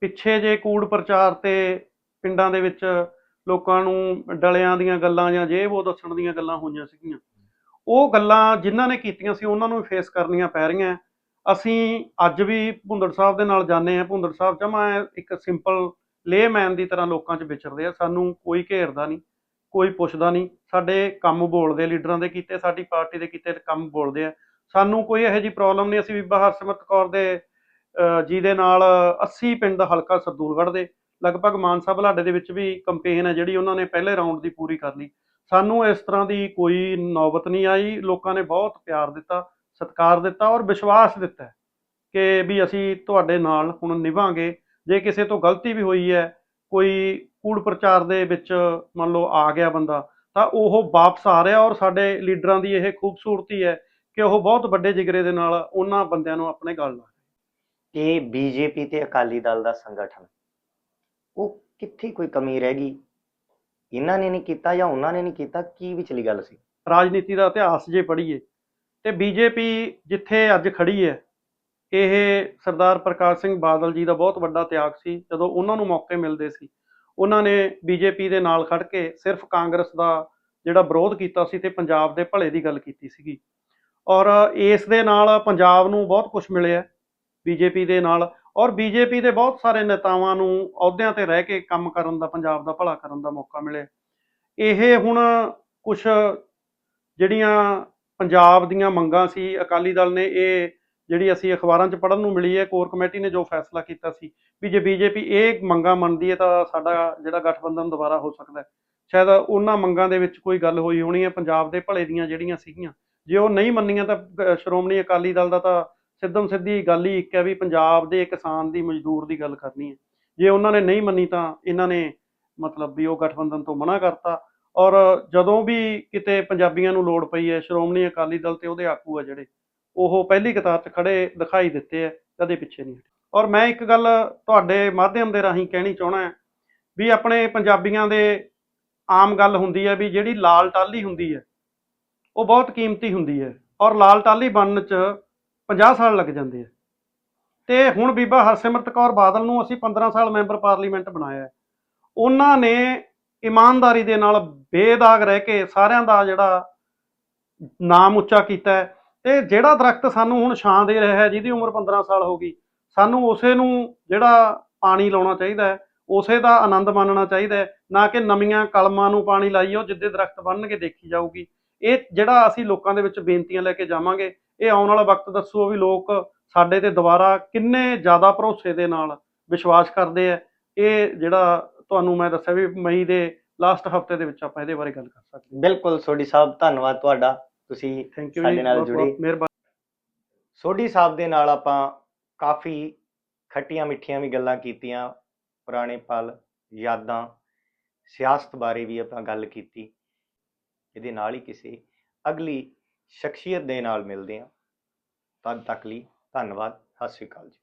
ਪਿੱਛੇ ਜੇ ਕੂੜ ਪ੍ਰਚਾਰ ਤੇ ਪਿੰਡਾਂ ਦੇ ਵਿੱਚ ਲੋਕਾਂ ਨੂੰ ਡਲਿਆਂ ਦੀਆਂ ਗੱਲਾਂ ਜਾਂ ਜੇ ਉਹ ਦੱਸਣ ਦੀਆਂ ਗੱਲਾਂ ਹੋਈਆਂ ਸੀਗੀਆਂ। ਉਹ ਗੱਲਾਂ ਜਿਨ੍ਹਾਂ ਨੇ ਕੀਤੀਆਂ ਸੀ ਉਹਨਾਂ ਨੂੰ ਫੇਸ ਕਰਨੀਆਂ ਪੈ ਰਹੀਆਂ। ਅਸੀਂ ਅੱਜ ਵੀ ਭੁੰਦੜ ਸਾਹਿਬ ਦੇ ਨਾਲ ਜਾਂਦੇ ਆ ਭੁੰਦੜ ਸਾਹਿਬ ਜਮਾ ਇੱਕ ਸਿੰਪਲ ਲੇਮੈਨ ਦੀ ਤਰ੍ਹਾਂ ਲੋਕਾਂ 'ਚ ਵਿਚਰਦੇ ਆ। ਸਾਨੂੰ ਕੋਈ ਘੇਰਦਾ ਨਹੀਂ ਕੋਈ ਪੁੱਛਦਾ ਨਹੀਂ। ਸਾਡੇ ਕੰਮ ਬੋਲਦੇ ਲੀਡਰਾਂ ਦੇ ਕੀਤੇ ਸਾਡੀ ਪਾਰਟੀ ਦੇ ਕੀਤੇ ਕੰਮ ਬੋਲਦੇ ਆ। ਸਾਨੂੰ ਕੋਈ ਇਹੋ ਜਿਹੀ ਪ੍ਰੋਬਲਮ ਨਹੀਂ। ਅਸੀਂ ਬੀਬਾ ਹਰਸਿਮਰਤ ਕੌਰ ਦੇ ਅਹ, ਜੀ ਦੇ ਨਾਲ 80 ਪਿੰਡ ਦਾ ਹਲਕਾ ਸਰਦੂਲਗੜ੍ਹ ਦੇ। ਲਗਭਗ ਮਾਨਸਾ ਬਲਾਡੇ ਦੇ ਵਿੱਚ ਵੀ ਕੰਪੇਨ ਹੈ ਜਿਹੜੀ ਉਹਨਾਂ ਨੇ ਪਹਿਲੇ ਰਾਊਂਡ ਦੀ ਪੂਰੀ ਕਰ ਲਈ। ਸਾਨੂੰ ਇਸ ਤਰ੍ਹਾਂ ਦੀ ਕੋਈ ਨੌਬਤ ਨਹੀਂ ਆਈ। ਲੋਕਾਂ ਨੇ ਬਹੁਤ ਪਿਆਰ ਦਿੱਤਾ, ਸਤਿਕਾਰ ਦਿੱਤਾ ਔਰ ਵਿਸ਼ਵਾਸ ਦਿੱਤਾ ਕਿ ਵੀ ਅਸੀਂ ਤੁਹਾਡੇ ਨਾਲ ਹੁਣ ਨਿਭਾਂਗੇ ਜੇ ਕਿਸੇ ਤੋਂ ਗਲਤੀ ਵੀ ਹੋਈ ਹੈ, ਕੋਈ ਕੂੜ ਪ੍ਰਚਾਰ ਦੇ ਵਿੱਚ ਮੰਨ ਲਓ ਆ ਗਿਆ ਬੰਦਾ, ਤਾਂ ਉਹ ਵਾਪਸ ਆ ਰਿਹਾ ਔਰ ਸਾਡੇ ਲੀਡਰਾਂ ਦੀ ਇਹ ਖੂਬਸੂਰਤੀ ਹੈ ਕਿ ਉਹ ਬਹੁਤ ਵੱਡੇ ਜਿਗਰੇ ਦੇ ਨਾਲ ਉਹਨਾਂ ਬੰਦਿਆਂ ਨੂੰ ਆਪਣੇ ਗੱਲ ਲਾ ਰਹੇ। ਇਹ ਬੀਜੇਪੀ ਤੇ ਅਕਾਲੀ ਦਲ ਦਾ ਸੰਗਠਨ, ਉਹ ਕਿੱਥੇ ਕੋਈ ਕਮੀ ਰਹਿ ਗਈ? ਇਹਨਾਂ ਨੇ ਨਹੀਂ ਕੀਤਾ ਜਾਂ ਉਹਨਾਂ ਨੇ ਨਹੀਂ ਕੀਤਾ, ਕੀ ਵਿਚਲੀ ਗੱਲ ਸੀ? ਰਾਜਨੀਤੀ ਦਾ ਇਤਿਹਾਸ ਜੇ ਪੜ੍ਹੀਏ, ਤੇ ਬੀਜੇਪੀ ਜਿੱਥੇ ਅੱਜ ਖੜੀ ਹੈ, ਇਹ ਸਰਦਾਰ ਪ੍ਰਕਾਸ਼ ਸਿੰਘ ਬਾਦਲ ਜੀ ਦਾ ਬਹੁਤ ਵੱਡਾ ਤਿਆਗ ਸੀ, ਜਦੋਂ ਉਹਨਾਂ ਨੂੰ ਮੌਕੇ ਮਿਲਦੇ ਸੀ, ਉਹਨਾਂ ਨੇ ਬੀਜੇਪੀ ਦੇ ਨਾਲ ਖੜ ਕੇ ਸਿਰਫ ਕਾਂਗਰਸ ਦਾ ਜਿਹੜਾ ਵਿਰੋਧ ਕੀਤਾ ਸੀ ਤੇ ਪੰਜਾਬ ਦੇ ਭਲੇ ਦੀ ਗੱਲ ਕੀਤੀ ਸੀਗੀ। ਔਰ ਇਸ ਦੇ ਨਾਲ ਪੰਜਾਬ ਨੂੰ ਬਹੁਤ ਕੁਝ ਮਿਲਿਆ, ਬੀਜੇਪੀ ਦੇ ਨਾਲ। ਔਰ ਬੀਜੇਪੀ ਦੇ ਬਹੁਤ ਸਾਰੇ ਨੇਤਾਵਾਂ ਨੂੰ ਅਹੁਦਿਆਂ ਤੇ ਰਹਿ ਕੇ ਕੰਮ ਕਰਨ ਦਾ, ਪੰਜਾਬ ਦਾ ਭਲਾ ਕਰਨ ਦਾ ਮੌਕਾ ਮਿਲਿਆ। ਇਹ ਹੁਣ ਕੁਝ ਜਿਹੜੀਆਂ ਪੰਜਾਬ ਦੀਆਂ ਮੰਗਾਂ ਸੀ, ਅਕਾਲੀ ਦਲ ਨੇ ਇਹ ਜਿਹੜੀ ਅਸੀਂ ਅਖਬਾਰਾਂ 'ਚ ਪੜ੍ਹਨ ਨੂੰ ਮਿਲੀ ਹੈ, ਕੋਰ ਕਮੇਟੀ ਨੇ ਜੋ ਫੈਸਲਾ ਕੀਤਾ ਸੀ ਵੀ ਜੇ ਬੀਜੇਪੀ ਇਹ ਮੰਗਾਂ ਮੰਨਦੀ ਹੈ ਤਾਂ ਸਾਡਾ ਜਿਹੜਾ ਗਠਬੰਧਨ ਦੁਬਾਰਾ ਹੋ ਸਕਦਾ ਹੈ। ਸ਼ਾਇਦ ਉਹਨਾਂ ਮੰਗਾਂ ਦੇ ਵਿੱਚ ਕੋਈ ਗੱਲ ਹੋਈ ਹੋਣੀ ਹੈ, ਪੰਜਾਬ ਦੇ ਭਲੇ ਦੀਆਂ ਜਿਹੜੀਆਂ ਸੀਗੀਆਂ। ਜੇ ਉਹ ਨਹੀਂ ਮੰਨੀਆਂ ਤਾਂ ਸ਼੍ਰੋਮਣੀ ਅਕਾਲੀ ਦਲ ਦਾ ਤਾਂ ਸਿੱਧਮ ਸਿੱਧੀ ਗੱਲ ਹੀ ਇੱਕ ਹੈ ਵੀ ਪੰਜਾਬ ਦੇ ਕਿਸਾਨ ਦੀ ਮਜ਼ਦੂਰ ਦੀ ਗੱਲ ਕਰਨੀ ਹੈ। ਜੇ ਉਹਨਾਂ ਨੇ ਨਹੀਂ ਮੰਨੀ ਤਾਂ ਇਹਨਾਂ ਨੇ ਮਤਲਬ ਵੀ ਉਹ ਗਠਬੰਧਨ ਤੋਂ ਮਨਾ ਕਰਤਾ। ਔਰ ਜਦੋਂ ਵੀ ਕਿਤੇ ਪੰਜਾਬੀਆਂ ਨੂੰ ਲੋੜ ਪਈ ਹੈ, ਸ਼੍ਰੋਮਣੀ ਅਕਾਲੀ ਦਲ ਤੇ ਉਹਦੇ ਆਗੂ ਆ ਜਿਹੜੇ, ਉਹ ਪਹਿਲੀ ਕਤਾਰ 'ਚ ਖੜੇ ਦਿਖਾਈ ਦਿੱਤੇ ਆ, ਕਦੇ ਪਿੱਛੇ ਨਹੀਂ ਔਰ ਮੈਂ ਇੱਕ ਗੱਲ ਤੁਹਾਡੇ ਮਾਧਿਅਮ ਦੇ ਰਾਹੀਂ ਕਹਿਣੀ ਚਾਹਣਾ ਹੈ ਵੀ ਆਪਣੇ ਪੰਜਾਬੀਆਂ ਦੇ ਆਮ ਗੱਲ ਹੁੰਦੀ ਹੈ ਵੀ ਜਿਹੜੀ ਲਾਲ ਟਾਲੀ ਹੁੰਦੀ ਹੈ, ਉਹ ਬਹੁਤ ਕੀਮਤੀ ਹੁੰਦੀ ਹੈ। ਔਰ ਲਾਲ ਟਾਲੀ ਬਣਨ 'ਚ 50 ਸਾਲ ਲੱਗ ਜਾਂਦੇ ਆ। ਤੇ ਹੁਣ ਬੀਬਾ ਹਰਸਿਮਰਤ ਕੌਰ ਬਾਦਲ ਨੂੰ ਅਸੀਂ 15 ਸਾਲ ਮੈਂਬਰ ਪਾਰਲੀਮੈਂਟ ਬਣਾਇਆ ਉਹਨਾਂ ਨੇ ਇਮਾਨਦਾਰੀ ਦੇ ਨਾਲ ਬੇਦਾਗ ਰਹਿ ਕੇ ਸਾਰਿਆਂ ਦਾ ਜਿਹੜਾ ਨਾਮ ਉੱਚਾ ਕੀਤਾ ਹੈ। ਤੇ ਜਿਹੜਾ ਦਰਖਤ ਸਾਨੂੰ ਹੁਣ ਛਾਂ ਦੇ ਰਿਹਾ ਹੈ, ਜਿਹਦੀ ਉਮਰ 15 ਸਾਲ ਹੋ ਗਈ, ਸਾਨੂੰ ਉਸੇ ਨੂੰ ਜਿਹੜਾ ਪਾਣੀ ਲਾਉਣਾ ਚਾਹੀਦਾ ਹੈ, ਉਸੇ ਦਾ ਆਨੰਦ ਮਾਣਨਾ ਚਾਹੀਦਾ ਹੈ। ਨਾ ਕਿ ਨਵੀਆਂ ਕਲਮਾਂ ਨੂੰ ਪਾਣੀ ਲਾਈਓ, ਜਿੱਦੇ ਦਰਖਤ ਬਣਨਗੇ ਦੇਖੀ ਜਾਊਗੀ। ਇਹ ਜਿਹੜਾ ਅਸੀਂ ਲੋਕਾਂ ਦੇ ਵਿੱਚ ਬੇਨਤੀਆਂ ਲੈ ਕੇ ਜਾਵਾਂਗੇ ਇਹ ਆਉਣ ਵਾਲਾ ਵਕਤ ਦੱਸੂ ਵੀ ਲੋਕ ਸਾਡੇ ਤੇ ਦੁਬਾਰਾ ਕਿੰਨੇ ਜ਼ਿਆਦਾ ਭਰੋਸੇ ਦੇ ਨਾਲ ਵਿਸ਼ਵਾਸ ਕਰਦੇ ਆ। ਇਹ ਜਿਹੜਾ ਤੁਹਾਨੂੰ ਮੈਂ ਦੱਸਿਆ ਵੀ ਮਈ ਦੇ ਲਾਸਟ ਹਫ਼ਤੇ ਦੇ ਵਿੱਚ ਆਪਾਂ ਇਹਦੇ ਬਾਰੇ ਗੱਲ ਕਰ ਸਕਦੇ ਹਾਂ। ਬਿਲਕੁਲ ਸੋਢੀ ਸਾਹਿਬ ਧੰਨਵਾਦ ਤੁਹਾਡਾ। ਤੁਸੀਂ ਥੈਂਕ ਯੂ ਸਾਡੇ ਨਾਲ ਜੁੜੇ। ਮਿਹਰਬਾਨੀ। ਸੋਢੀ ਸਾਹਿਬ ਦੇ ਨਾਲ ਆਪਾਂ ਕਾਫੀ ਖੱਟੀਆਂ ਮਿੱਠੀਆਂ ਵੀ ਗੱਲਾਂ ਕੀਤੀਆਂ ਪੁਰਾਣੇ ਪਲ ਯਾਦਾਂ ਸਿਆਸਤ ਬਾਰੇ ਵੀ ਆਪਾਂ ਗੱਲ ਕੀਤੀ। ਇਹਦੇ ਨਾਲ ਹੀ ਕਿਸੇ ਅਗਲੀ ਸ਼ਖਸੀਅਤ ਦੇ ਨਾਲ ਮਿਲਦੇ ਹਾਂ। ਤਦ ਤੱਕ ਲਈ ਧੰਨਵਾਦ। ਸਤਿ ਸ਼੍ਰੀ ਅਕਾਲ ਜੀ।